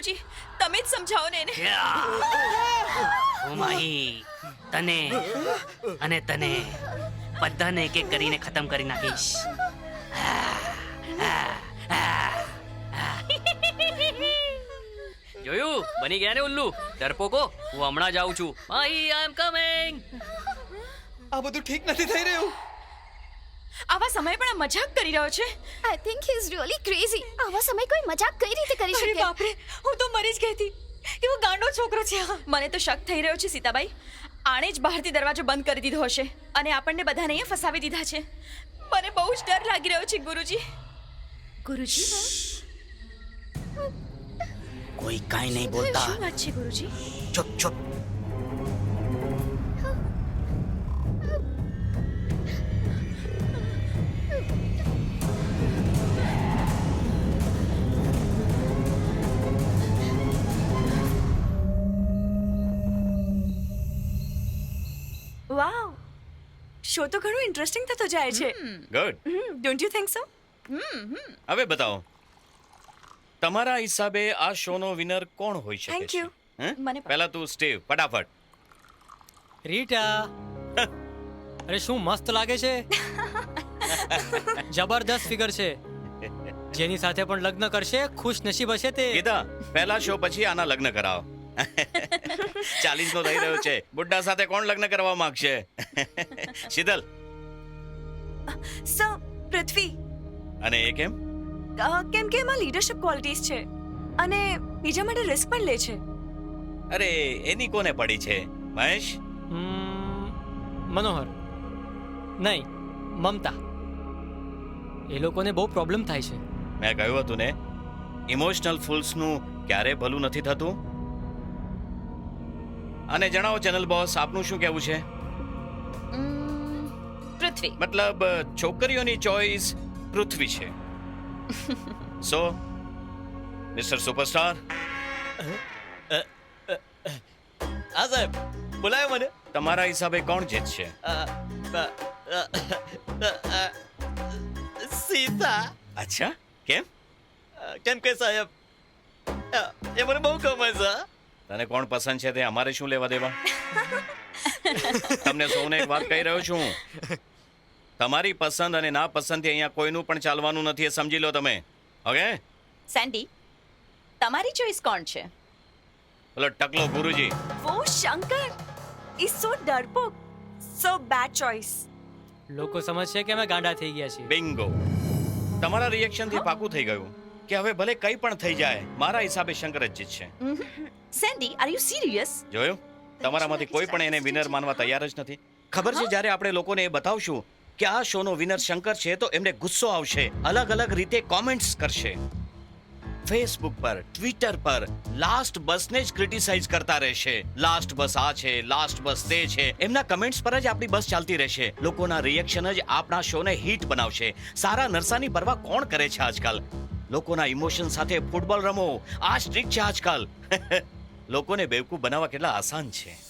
ગુરુજી તમે જ સમજાવો ને એને. ઉમાઈ તને અને તને બધાને એક એક કરીને ખતમ કરી નાખીશ. જોયું? બની ગયા ને ઉલ્લુ? ડરપોકો હું હમણાં જાઉં છું. આઈ આઈ એમ કમિંગ આ બધું ઠીક નથી થઈ રહ્યું. આવા સમય પણ આ મજાક કરી રહ્યો છે? I think he is really crazy આવા સમય કોઈ મજાક કઈ રીતે કરી અરે બાપ રે હું તો મરી જ ગઈ હતી. એવો ગાંડો છોકરો છે આ. મને તો શક થઈ રહ્યો છે સીતાબાઈ. આણે જ બહારથી દરવાજો બંધ કરી દીધો હશે અને આપણને બધાને અહીંયા ફસાવી દીધા છે. મને બહુ જ ડર લાગી રહ્યો છે ગુરુજી. ગુરુજી? કોઈ કાંઈ નહીં બોલતા. શું વાત છે ગુરુજી? ચૂપ ચૂપ. શો તો ઘણું ઇન્ટરેસ્ટિંગ થતો જાય છે. Good don't you think so હવે બતાવો. તમારા હિસાબે આ શોનો વિનર કોણ હોઈ શકે થેન્ક. હે? મને. પહેલા તું સ્ટીવ ફટાફટ. રીટા. અરે શું મસ્ત લાગે છે? જબરદસ્ત ફિગર છે. જેની સાથે પણ લગ્ન કરશે ખુશ નસીબ હશે તે. ગીતા પહેલા શો પછી આના લગ્ન કરાવો. ચાલીસ નો થઈ રહ્યો છે. બુડ્ઢા સાથે કોણ લગ્ન કરવા માંગશે? શીતલ. સર પૃથ્વી. અને એ કેમ? કેમ કે એમાં લીડરશિપ ક્વોલિટીઝ છે અને બીજા માટે રિસ્ક પણ લે છે. અરે એની કોને પડી છે? મહેશ? હમ, મનોહર. નહીં મમતા. એ લોકોને બહુ પ્રોબ્લેમ થાય છે. મેં કહ્યું હતું ને ઇમોશનલ ફૂલ્સનું ક્યારે ભલું નથી થતું? અને જણાવો ચેનલ બોસ આપનું શું કહેવું છે? પૃથ્વી. મતલબ છોકરીઓની ચોઈસ પૃથ્વી છે. So mister superstar? હા સાહેબ. બોલાયો મને. તમારા હિસાબે કોણ જીતશે સીતા. અચ્છા કેમ? કેમ કે સાહેબ એ મને બહુ ગમે છે. તને કોણ પસંદ છે તે અમારે શું લેવા દેવા? તમને સૌને એક વાત કહી રહ્યો છું. તમારી પસંદ અને ના પસંદથી અહીંયા કોઈનું પણ ચાલવાનું નથી એ સમજી લો તમે. ઓકે? સેન્ડી તમારી ચોઈસ કોણ છે? ઓલો ટકલો ગુરુજી. વો શંકર ઇઝ સો ડરપોક સો બેડ ચોઈસ. લોકો સમજશે કે અમે ગાંડા થઈ ગયા છીએ. બિંગો તમારા રિએક્શનથી પાકું થઈ ગયું. કે હવે ભલે કંઈ પણ થઈ જાય મારા હિસાબે શંકર જ જીતશે સેન્ડી આર યુ સિરિયસ જોયું? તમારામાંથી કોઈ પણ એને વિનર માનવા તૈયાર જ નથી. ખબર છે જ્યારે આપણે લોકોને એ બતાવશું કે આ શોનો વિનર શંકર છે તો એમને ગુસ્સો આવશે અલગ અલગ રીતે કોમેન્ટ્સ કરશે. ફેસબુક પર ટ્વિટર પર લાસ્ટ બસને જ ક્રિટિસાઇઝ કરતા રહેશે. લાસ્ટ બસ આ છે લાસ્ટ બસ તે છે. એમના કમેન્ટ્સ પર જ આપણી બસ ચાલતી રહેશે. લોકોના રિએક્શન જ આપણા શોને હિટ બનાવશે. સારા નરસાની પરવા કોણ કરે છે આજકાલ? લોકોના ઇમોશન સાથે ફૂટબોલ રમો. આ સ્ટ્રીક છે આજકાલ. લોકોને બેવકૂફ બનાવવા કેટલા આસાન છે.